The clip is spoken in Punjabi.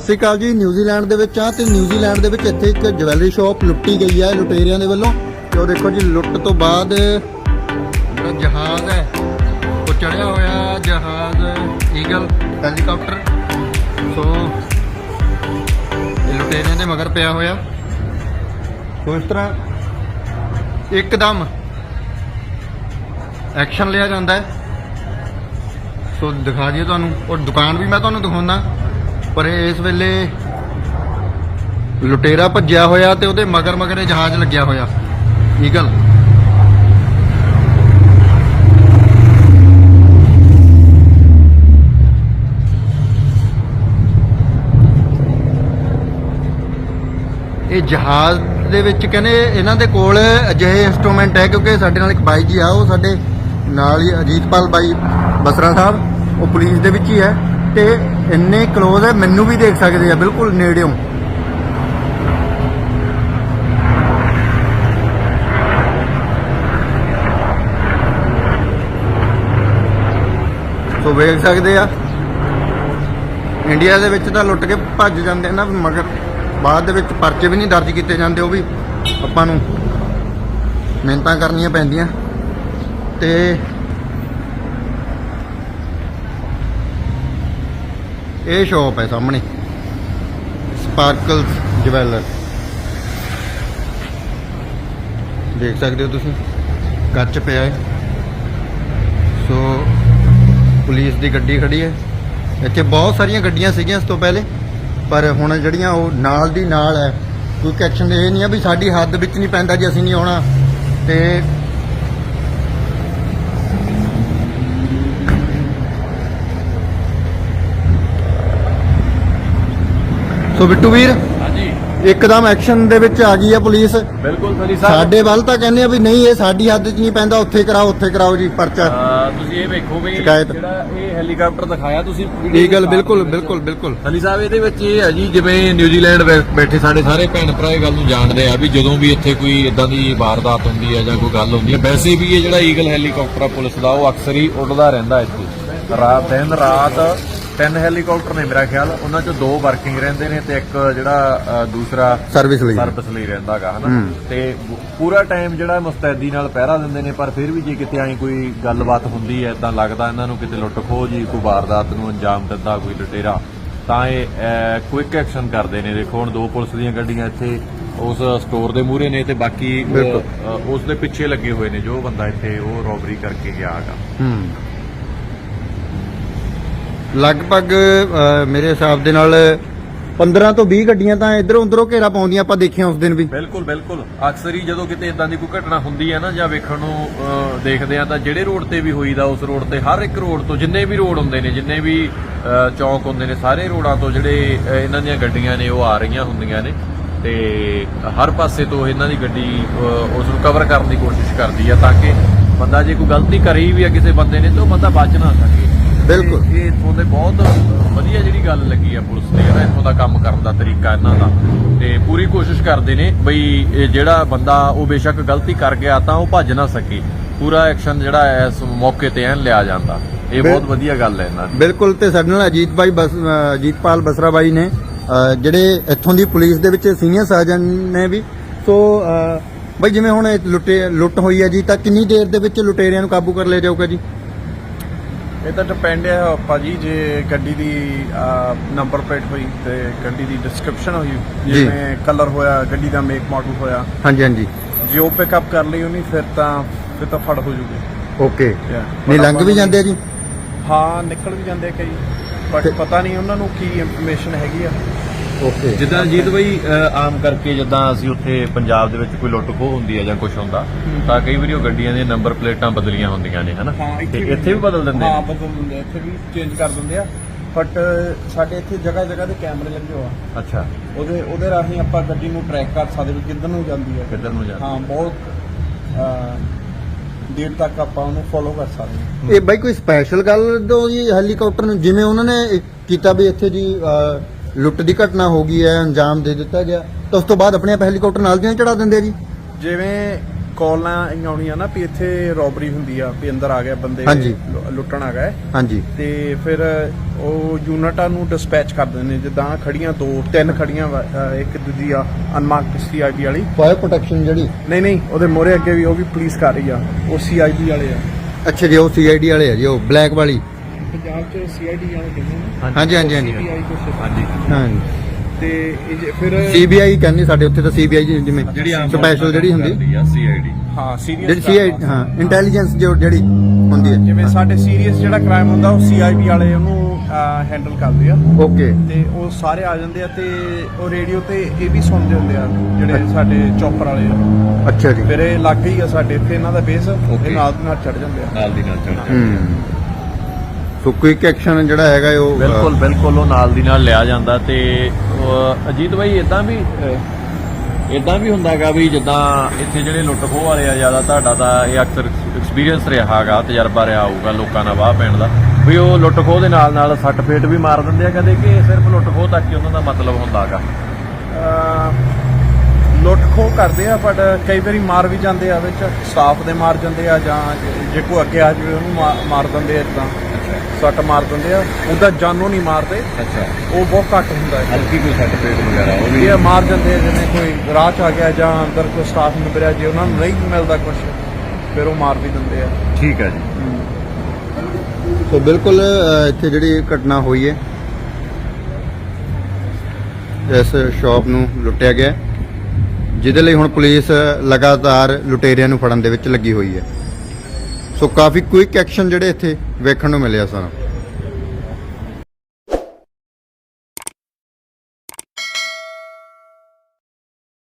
ਸਤਿ ਸ਼੍ਰੀ ਅਕਾਲ ਜੀ ਨਿਊਜ਼ੀਲੈਂਡ ਦੇ ਵਿੱਚ ਆ ਤੇ ਨਿਊਜ਼ੀਲੈਂਡ ਦੇ ਵਿੱਚ ਇੱਥੇ ਇੱਕ ਜਵੈਲਰੀ ਸ਼ਾਪ ਲੁੱਟੀ ਗਈ ਹੈ ਲੁਟੇਰਿਆਂ ਦੇ ਵੱਲੋਂ। ਤੇ ਉਹ ਦੇਖੋ ਜੀ, ਲੁੱਟ ਤੋਂ ਬਾਅਦ ਜਿਹੜਾ ਜਹਾਜ਼ ਹੈ, ਉਹ ਚੜਿਆ ਹੋਇਆ ਜਹਾਜ਼ ਈਗਲ ਹੈਲੀਕਾਪਟਰ ਸੋ ਇਹ ਲੁਟੇਰਿਆਂ ਦੇ ਮਗਰ ਪਿਆ ਹੋਇਆ। ਸੋ ਇਸ ਤਰ੍ਹਾਂ ਇੱਕਦਮ ਐਕਸ਼ਨ ਲਿਆ ਜਾਂਦਾ ਹੈ। ਸੋ ਦਿਖਾ ਦਈਏ ਤੁਹਾਨੂੰ, ਔਰ ਦੁਕਾਨ ਵੀ ਮੈਂ ਤੁਹਾਨੂੰ ਦਿਖਾਉਣਾ ਪਰ ਇਸ ਵੇਲੇ ਲੁਟੇਰਾ ਭੱਜਿਆ ਹੋਇਆ ਤੇ ਉਹਦੇ ਮਗਰ ਮਗਰ ਇਹ ਜਹਾਜ਼ ਲੱਗਿਆ ਹੋਇਆ। ਈਗਲ ਇਹ ਜਹਾਜ਼ ਦੇ ਵਿੱਚ ਕਹਿੰਦੇ ਇਹਨਾਂ ਦੇ ਕੋਲ ਅਜਿਹੇ ਇਨਸਟਰੂਮੈਂਟ ਹੈ ਕਿਉਂਕਿ ਸਾਡੇ ਨਾਲ ਇੱਕ ਬਾਈ ਜੀ ਆ, ਉਹ ਸਾਡੇ ਨਾਲ ਹੀ ਅਜੀਤਪਾਲ ਬਾਈ ਬਸਰਾ ਸਾਹਿਬ, ਉਹ ਪੁਲਿਸ ਦੇ ਵਿੱਚ ਹੀ ਹੈ। ਤੇ ਇੰਨੇ ক্লোਜ਼ ਹੈ, ਮੈਨੂੰ ਵੀ ਦੇਖ ਸਕਦੇ ਆ, ਬਿਲਕੁਲ ਨੇੜਿਓਂ। ਸੋ ਵੇਖ ਸਕਦੇ ਆ, ਇੰਡੀਆ ਦੇ ਵਿੱਚ ਤਾਂ ਲੁੱਟ ਕੇ ਭੱਜ ਜਾਂਦੇ ਨਾ, ਮਗਰ ਬਾਅਦ ਦੇ ਵਿੱਚ ਪਰਚੇ ਵੀ ਨਹੀਂ ਦਰਜ ਕੀਤੇ ਜਾਂਦੇ, ਉਹ ਵੀ ਆਪਾਂ ਨੂੰ ਮਿਹਨਤਾਂ ਕਰਨੀਆਂ ਪੈਂਦੀਆਂ। ਤੇ ਇਹ ਸ਼ਾਪ ਹੈ ਸਾਹਮਣੇ। ਸਪਾਰਕਲਸ ਜਵੈਲਰ ਦੇਖ ਸਕਦੇ ਹੋ ਤੁਸੀਂ, ਕੱਚ ਪਿਆ ਹੈ। ਸੋ ਪੁਲਿਸ ਦੀ ਗੱਡੀ ਖੜੀ ਹੈ। ਇੱਥੇ ਬਹੁਤ ਸਾਰੀਆਂ ਗੱਡੀਆਂ ਸੀਗੀਆਂ ਇਸ ਤੋਂ ਪਹਿਲੇ, ਪਰ ਹੁਣ ਜਿਹੜੀਆਂ ਉਹ ਨਾਲ ਦੀ ਨਾਲ ਹੈ ਕੋਈ ਐਕਸ਼ਨ ਇਹ ਨਹੀਂ ਆ ਵੀ ਸਾਡੀ ਹੱਦ ਵਿੱਚ ਨਹੀਂ ਪੈਂਦਾ ਜੀ, ਅਸੀਂ ਨਹੀਂ ਆਉਣਾ। ਤੇ ਸੋ ਬਿੱਟੂ ਵੀਰ। ਹਾਂਜੀ। ਇੱਕਦਮ ਐਕਸ਼ਨ ਦੇ ਵਿੱਚ ਆ ਗਈ ਹੈ ਪੁਲਿਸ। ਬਿਲਕੁਲ ਸਲੀ ਸਾਹਿਬ। ਸਾਡੇ ਵੱਲ ਤਾਂ ਕਹਿੰਦੇ ਆ ਵੀ ਨਹੀਂ ਇਹ ਸਾਡੀ ਹੱਦ 'ਚ ਨਹੀਂ ਪੈਂਦਾ ਉੱਥੇ ਕਰਾਓ ਉੱਥੇ ਕਰਾਓ ਜੀ ਪਰਚਾ। ਅਹ ਤੁਸੀਂ ਇਹ ਵੇਖੋ ਵੀ ਸ਼ਿਕਾਇਤ। ਜਿਹੜਾ ਇਹ ਹੈਲੀਕਾਪਟਰ ਦਿਖਾਇਆ ਤੁਸੀਂ ਇਹ ਗੱਲ ਬਿਲਕੁਲ ਬਿਲਕੁਲ ਬਿਲਕੁਲ। ਸਲੀ ਸਾਹਿਬ ਇਹਦੇ ਵਿੱਚ ਇਹ ਹੈ ਜੀ ਜਿਵੇਂ ਨਿਊਜ਼ੀਲੈਂਡ ਬੈ- ਬੈਠੇ ਸਾਡੇ ਸਾਰੇ ਭੈਣ ਭਰਾ ਇਹ ਗੱਲ ਨੂੰ ਜਾਣਦੇ ਆ ਵੀ ਜਦੋਂ ਵੀ ਇੱਥੇ ਕੋਈ ਇਦਾਂ ਦੀ ਵਾਰਦਾਤ ਹੁੰਦੀ ਹੈ ਜਾਂ ਕੋਈ ਗੱਲ ਹੁੰਦੀ ਹੈ ਵੈਸੇ ਵੀ ਇਹ ਜਿਹੜਾ ਈਗਲ ਹੈਲੀਕਾਪਟਰ ਆ ਪੁਲਿਸ ਦਾ ਉਹ ਅਕਸਰ ਹੀ ਉੱਡਦਾ ਰਹਿੰਦਾ ਇੱਥੇ। ਰਾਤ ਦਿਨ ਰਾਤ ਤਿੰਨ ਹੈਲੀਕਾਪਟਰ ਨੇ ਮੇਰਾ ਖਿਆਲ। ਉਹਨਾਂ ਚੋਂ ਦੋ ਵਰਕਿੰਗ ਰਹਿੰਦੇ ਨੇ ਤੇ ਇੱਕ ਜਿਹੜਾ ਦੂਸਰਾ ਸਰਵਿਸ ਲਈ। ਸਰਵਿਸ ਲਈ ਰਹਿੰਦਾਗਾ ਹਨਾ। ਤੇ ਪੂਰਾ ਟਾਈਮ ਜਿਹੜਾ ਮੁਸਤੈਦੀ ਨਾਲ ਪਹਿਰਾ ਦਿੰਦੇ ਨੇ ਪਰ ਫਿਰ ਵੀ ਜੇ ਕਿਤੇ ਐਂ ਕੋਈ ਗੱਲਬਾਤ ਹੁੰਦੀ ਹੈ ਇਦਾਂ ਲੱਗਦਾ ਇਹਨਾਂ ਨੂੰ ਕਿਤੇ ਲੁੱਟ ਖੋਹ ਜੀ ਕੋਈ ਵਾਰਦਾਤ ਨੂੰ ਅੰਜਾਮ ਦਿੰਦਾ ਕੋਈ ਲੁਟੇਰਾ ਤਾਂ ਇਹ ਕੁਇਕ ਐਕਸ਼ਨ ਕਰਦੇ ਨੇ। ਦੇਖੋ ਹੁਣ ਦੋ ਪੁਲਿਸ ਦੀਆਂ ਗੱਡੀਆਂ ਇੱਥੇ ਉਸ ਸਟੋਰ ਦੇ ਮੂਹਰੇ ਨੇ ਤੇ ਬਾਕੀ ਉਸ ਦੇ ਪਿੱਛੇ ਲੱਗੇ ਹੋਏ ਨੇ ਜੋ ਬੰਦਾ ਇੱਥੇ ਉਹ ਰੋਬਰੀ ਕਰਕੇ ਗਿਆ ਹੈਗਾ। ਹੂੰ। ਲਗਭਗ ਮੇਰੇ ਹਿਸਾਬ ਦੇ ਨਾਲ 15 ਤੋਂ 20 ਗੱਡੀਆਂ ਤਾਂ ਇਧਰੋਂ ਉਧਰੋਂ ਘੇਰਾ ਪਾਉਂਦੀਆਂ ਆਪਾਂ ਦੇਖੀਆਂ ਉਸ ਦਿਨ ਵੀ। ਬਿਲਕੁਲ ਬਿਲਕੁਲ। ਅਕਸਰ ਹੀ ਜਦੋਂ ਕਿਤੇ ਇਦਾਂ ਦੀ ਕੋਈ ਘਟਨਾ ਹੁੰਦੀ ਹੈ ਨਾ ਜਾਂ ਵੇਖਣ ਨੂੰ ਦੇਖਦੇ ਆ ਤਾਂ ਜਿਹੜੇ ਰੋਡ ਤੇ ਵੀ ਹੋਈਦਾ ਉਸ ਰੋਡ ਤੇ ਹਰ ਇੱਕ ਰੋਡ ਤੋਂ ਜਿੰਨੇ ਵੀ ਰੋਡ ਹੁੰਦੇ ਨੇ ਜਿੰਨੇ ਵੀ ਅਹ, ਚੌਕ ਹੁੰਦੇ ਨੇ ਸਾਰੇ ਰੋਡਾਂ ਤੋਂ ਜਿਹੜੇ ਇਹਨਾਂ ਦੀਆਂ ਗੱਡੀਆਂ ਨੇ ਉਹ ਆ ਰਹੀਆਂ ਹੁੰਦੀਆਂ ਨੇ। ਤੇ ਹਰ ਪਾਸੇ ਤੋਂ ਇਹਨਾਂ ਦੀ ਗੱਡੀ ਅਹ, ਉਸ ਨੂੰ ਕਵਰ ਕਰਨ ਦੀ ਕੋਸ਼ਿਸ਼ ਕਰਦੀ ਆ ਤਾਂ ਕਿ ਬੰਦਾ ਜੇ ਕੋਈ ਗਲਤੀ ਕਰੀ ਵੀ ਆ ਕਿਸੇ ਬੰਦੇ ਨੇ ਤਾਂ ਉਹ ਬੰਦਾ ਬਚ ਨਾ ਸਕੇ। ਬਿਲਕੁਲ। ਇਹ- ਇੱਥੋਂ ਦੇ ਬਹੁਤ ਵਧੀਆ ਜਿਹੜੀ ਗੱਲ ਲੱਗੀ ਆ ਪੁਲਿਸ ਨੇ ਜਿਹੜਾ ਇੱਥੋਂ ਦਾ ਕੰਮ ਕਰਨ ਦਾ ਤਰੀਕਾ ਇਹਨਾਂ ਦਾ। ਤੇ ਪੂਰੀ ਕੋਸ਼ਿਸ਼ ਕਰਦੇ ਨੇ ਬਈ ਇਹ ਜਿਹੜਾ ਬੰਦਾ ਉਹ ਬੇਸ਼ੱਕ ਗਲਤੀ ਕਰ ਗਿਆ ਤਾਂ ਉਹ ਭੱਜ ਨਾ ਸਕੇ। ਪੂਰਾ ਐਕਸ਼ਨ ਜਿਹੜਾ ਇਸ ਮੌਕੇ ਤੇ ਐਨ ਲਿਆ ਜਾਂਦਾ। ਇਹ ਬਹੁਤ ਵਧੀਆ ਗੱਲ ਹੈ ਇਹਨਾਂ ਦੀ। ਬਿਲਕੁਲ ਤੇ ਸਾਡੇ ਨਾਲ ਅਜੀਤ ਬਾਈ ਅਜੀਤਪਾਲ ਬਸਰਾ ਬਾਈ ਨੇ ਜਿਹੜੇ ਇੱਥੋਂ ਦੀ ਪੁਲਿਸ ਦੇ ਵਿੱਚ ਸੀਨੀਅਰ ਸਰਜਨ ਨੇ ਵੀ। ਸੋ ਬਾਈ ਜਿਵੇਂ ਹੁਣ ਲੁੱਟ ਹੋਈ ਹੈ ਜੀ ਤਾਂ ਕਿੰਨੀ ਦੇਰ ਦੇ ਵਿੱਚ ਲੁਟੇਰਿਆਂ ਨੂੰ ਕਾਬੂ ਕਰ ਲਿਆ ਜਾਊਗਾ ਜੀ? ਇਹ ਤਾਂ ਡਿਪੈਂਡ ਹੈ ਭਾਜੀ ਜੇ ਗੱਡੀ ਦੀ ਨੰਬਰ ਪਲੇਟ ਹੋਈ ਤੇ ਗੱਡੀ ਦੀ ਡਿਸਕ੍ਰਿਪਸ਼ਨ ਹੋਈ। ਜਿਵੇਂ ਕਲਰ ਹੋਇਆ ਗੱਡੀ ਦਾ ਮੇਕ ਮਾਡਲ ਹੋਇਆ। ਹਾਂਜੀ ਹਾਂਜੀ। ਜੇ ਉਹ ਪਿਕਅਪ ਕਰ ਲਈ ਉਹਨੇ ਫਿਰ ਤਾਂ ਫਿਰ ਤਾਂ ਫੜ ਹੋ ਜੂਗੀ। ਓਕੇ. ਨਹੀਂ ਲੰਘ ਵੀ ਜਾਂਦੇ ਆ ਜੀ? ਹਾਂ ਨਿਕਲ ਵੀ ਜਾਂਦੇ ਕਈ। ਬਟ ਪਤਾ ਨਹੀਂ ਉਹਨਾਂ ਨੂੰ ਕੀ ਇਨਫੋਰਮੇਸ਼ਨ ਹੈਗੀ ਆ। ਓਕੇ ਜਿੱਦਾਂ ਜੀਤ ਬਈ ਆਮ ਕਰਕੇ ਜਿੱਦਾਂ ਅਸੀਂ ਉੱਥੇ ਪੰਜਾਬ ਦੇ ਵਿੱਚ ਕੋਈ ਲੁੱਟ ਖੋਹ ਹੁੰਦੀ ਹੈ ਜਾਂ ਕੁਝ ਹੁੰਦਾ ਤਾਂ ਕਈ ਵਾਰੀ ਉਹ ਗੱਡੀਆਂ ਦੀਆਂ ਨੰਬਰ ਪਲੇਟਾਂ ਬਦਲੀਆਂ ਹੁੰਦੀਆਂ ਨੇ ਹਨਾ? ਤੇ ਇੱਥੇ ਵੀ ਬਦਲ ਦਿੰਦੇ ਹਾਂ ਨੇ? ਬਦਲ ਦਿੰਦੇ ਆ, ਇੱਥੇ ਵੀ ਚੇਂਜ ਕਰ ਦਿੰਦੇ ਆ। ਬਟ ਸਾਡੇ ਇੱਥੇ ਜਗ੍ਹਾ ਜਗ੍ਹਾ ਤੇ ਕੈਮਰੇ ਲੱਗੇ ਹੋਆ ਅੱਛਾ। ਉਹਦੇ ਉਹਦੇ ਰਾਹੀਂ ਆਪਾਂ ਗੱਡੀ ਨੂੰ ਟਰੈਕ ਕਰ ਸਕਦੇ ਵੀ ਕਿੱਧਰ ਨੂੰ ਜਾਂਦੀ ਹੈ ਕਿੱਧਰ ਨੂੰ ਜਾਂਦੀ ਹਾਂ ਬਹੁਤ ਅਹ, ਦੇਰ ਤੱਕ ਆਪਾਂ ਉਹਨੂੰ ਫੋਲੋ ਕਰ ਸਕਦੇ ਹਾਂ ਇਹ ਬਾਈ ਕੋਈ ਸਪੈਸ਼ਲ ਗੱਲ ਦੋ ਜੀ ਹੈਲੀਕਾਪਟਰ ਨੂੰ ਜਿਵੇਂ ਉਹਨਾਂ ਨੇ ਇਹ ਕੀਤਾ ਵੀ ਇੱਥੇ ਜੀ ਲੁੱਟ ਦੀ ਘਟਨਾ ਹੋ ਗਈ ਹੈ ਅੰਜਾਮ ਦੇ ਦਿੱਤਾ ਗਿਆ। ਤਾਂ ਉਸ ਤੋਂ ਬਾਅਦ ਆਪਣੇ ਆਪ ਹੈਲੀਕਾਪਟਰ ਨਾਲ ਦੀਆਂ ਚੜਾ ਦਿੰਦੇ ਆ ਜੀ? ਜਿਵੇਂ ਕਾਲਾਂ ਆਉਣੀਆਂ ਨਾ ਵੀ ਇੱਥੇ ਰੋਬਰੀ ਹੁੰਦੀ ਆ ਵੀ ਅੰਦਰ ਆ ਗਿਆ ਬੰਦੇ ਹਾਂਜੀ। ਲੁ- ਲੁੱਟਣ ਆ ਗਏ ਹਾਂਜੀ। ਤੇ ਫਿਰ ਉਹ ਯੂਨਿਟਾਂ ਨੂੰ ਡਿਸਪੈਚ ਕਰ ਦਿੰਦੇ ਨੇ ਜਿੱਦਾਂ ਖੜੀਆਂ ਦੋ ਤਿੰਨ ਖੜੀਆਂ ਵਾ- ਇੱਕ ਦੂਜੀ ਆ ਅਨਮਾਰਕਡ ਸੀਆਈਬੀ ਵਾਲੀ। ਫਾਇਰ ਪ੍ਰੋਟੈਕਸ਼ਨ ਜਿਹੜੀ? ਨਹੀਂ ਨਹੀਂ ਉਹਦੇ ਮੋਰੇ ਅੱਗੇ ਵੀ ਉਹ ਵੀ ਪੁਲਿਸ ਕਰ ਰਹੀ ਆ ਉਹ ਸੀਆਈਬੀ ਵਾਲੇ ਆ। ਅੱਛਾ ਜੀ ਉਹ ਸੀਆਈਡੀ ਵਾਲੇ ਆ ਜੀ ਉਹ ਬਲੈਕ ਵਾਲੀ। ਪੰਜਾਬ ਚ ਸੀਆਈਡੀ ਵਾਲੇ ਕਹਿੰਦੇ ਨੇ। ਹਾਂਜੀ। ਹਾਂਜੀ ਹਾਂਜੀ CBI ਕੁਛ ਹਾਂਜੀ। ਹਾਂਜੀ। ਤੇ ਇਹ ਜੇ- ਫਿਰ ਸੀਬੀਆਈ ਕਹਿੰਦੇ ਸਾਡੇ ਉੱਥੇ ਤਾਂ ਸੀਬੀਆਈ ਜਿਵੇਂ ਜਿਹੜੀ ਆਮ ਸਪੈਸ਼ਲ ਜਿਹੜੀ ਹੁੰਦੀ। ਆ ਸੀਆਈਡੀ ਹਾਂ ਸੀਰੀਅਸ ਜਿਹੜੀ ਸੀਆਈ ਹਾਂ ਇੰਟੈਲੀਜੈਂਸ ਜੋ ਜਿਹੜੀ ਹੁੰਦੀ ਹੈ। ਜਿਵੇਂ ਸਾਡੇ ਸੀਰੀਅਸ ਜਿਹੜਾ ਕ੍ਰਾਈਮ ਹੁੰਦਾ ਉਹ ਸੀਆਈਬੀ ਵਾਲੇ ਉਹਨੂੰ ਹੈਂਡਲ ਕਰਦੇ ਆ। ਓਕੇ ਤੇ ਉਹ ਸਾਰੇ ਆ ਜਾਂਦੇ ਆ ਤੇ ਉਹ ਰੇਡੀਓ ਤੇ ਇਹ ਵੀ ਸੁਣਦੇ ਹੁੰਦੇ ਆ ਜਿਹੜੇ ਸਾਡੇ ਚੌਪਰ ਵਾਲੇ ਆ। ਅੱਛਾ ਜੀ। ਫਿਰ ਇਹ ਲੱਗ ਹੀ ਆ ਸਾਡੇ ਇੱਥੇ ਇਹਨਾਂ ਦਾ ਬੇਸ Okay. ਇਹ ਨਾਲ ਦੀ ਨਾਲ ਚੜ ਜਾਂਦੇ ਆ। ਨਾਲ ਦੀ ਨਾਲ ਚੜ ਹੂੰ। ਸੋ ਕੁਇਕ ਐਕਸ਼ਨ ਜਿਹੜਾ ਹੈਗਾ ਉਹ ਬਿਲਕੁਲ ਬਿਲਕੁਲ ਉਹ ਨਾਲ ਦੀ ਨਾਲ ਲਿਆ ਜਾਂਦਾ ਤੇ ਅਜੀਤ ਭਾਈ ਇਦਾਂ ਵੀ ਇਦਾਂ ਵੀ ਹੁੰਦਾਗਾ ਵੀ ਜਿੱਦਾਂ ਇੱਥੇ ਜਿਹੜੇ ਲੁੱਟ ਖੋਹ ਵਾਲੇ ਆ ਜ਼ਿਆਦਾ ਤੁਹਾਡਾ ਤਾਂ ਇਹ ਅਕਸਰ ਐਕਸਪੀਰੀਅੰਸ ਰਿਹਾਗਾ ਤਜਰਬਾ ਰਿਹਾ ਹੋਊਗਾ ਲੋਕਾਂ ਨਾਲ ਵਾਹ ਪੈਣ ਦਾ। ਵੀ ਉਹ ਲੁੱਟ ਖੋਹ ਦੇ ਨਾਲ ਨਾਲ ਸੱਟ ਫੇਟ ਵੀ ਮਾਰ ਦਿੰਦੇ ਆ ਕਦੇ ਕਿ ਸਿਰਫ ਲੁੱਟ ਖੋਹ ਤੱਕ ਹੀ ਉਹਨਾਂ ਦਾ ਮਤਲਬ ਹੁੰਦਾਗਾ? ਲੁੱਟ ਖੋਹ ਕਰਦੇ ਆ ਬਟ ਕਈ ਵਾਰੀ ਮਾਰ ਵੀ ਜਾਂਦੇ ਆ ਵਿੱਚ। ਸਟਾਫ ਦੇ ਮਾਰ ਜਾਂਦੇ ਆ ਜਾਂ ਜੇ- ਕੋਈ ਅੱਗੇ ਆ ਜਾਵੇ ਉਹਨੂੰ ਮਾ- ਮਾਰ ਦਿੰਦੇ ਆ ਇਦਾਂ ਸੱਟ ਮਾਰ ਦਿੰਦੇ ਆ। ਉਹਦਾ ਜਾਨੋਂ ਨਹੀਂ ਮਾਰਦੇ। ਅੱਛਾ। ਉਹ ਬਹੁਤ ਘੱਟ ਹੁੰਦਾ ਹੈ। ਹਲਕੀ ਕੋਈ ਸੱਟ ਫੇਟ ਵਗੈਰਾ ਉਹ ਵੀ ਇਹ ਮਾਰ ਜਾਂਦੇ ਆ ਜਿਵੇਂ ਕੋਈ ਰਾਹ ਚ ਆ ਗਿਆ ਜਾਂ ਅੰਦਰ ਕੋਈ ਸਟਾਫ ਨਿਬਰਿਆ ਜੇ ਉਹਨਾਂ ਨੂੰ ਨਹੀਂ ਮਿਲਦਾ ਕੁਝ ਫਿਰ ਉਹ ਮਾਰ ਵੀ ਦਿੰਦੇ ਆ। ਠੀਕ ਹੈ ਜੀ। ਸੋ ਬਿਲਕੁਲ ਅ, ਇੱਥੇ ਜਿਹੜੀ ਘਟਨਾ ਹੋਈ ਹੈ ਇਸ ਸ਼ਾਪ ਨੂੰ ਲੁੱਟਿਆ ਗਿਆ। ਹੈ, ਜਿਹਦੇ ਲਈ ਹੁਣ ਪੁਲਿਸ ਲਗਾਤਾਰ ਲੁਟੇਰਿਆਂ ਨੂੰ ਫੜਨ ਦੇ ਵਿੱਚ ਲੱਗੀ ਹੋਈ ਹੈ। ਸੋ ਕਾਫੀ ਕੁਇਕ ਐਕਸ਼ਨ ਜਿਹੜੇ ਇੱਥੇ ਵੇਖਣ ਨੂੰ ਮਿਲਿਆ ਸਾਨੂੰ।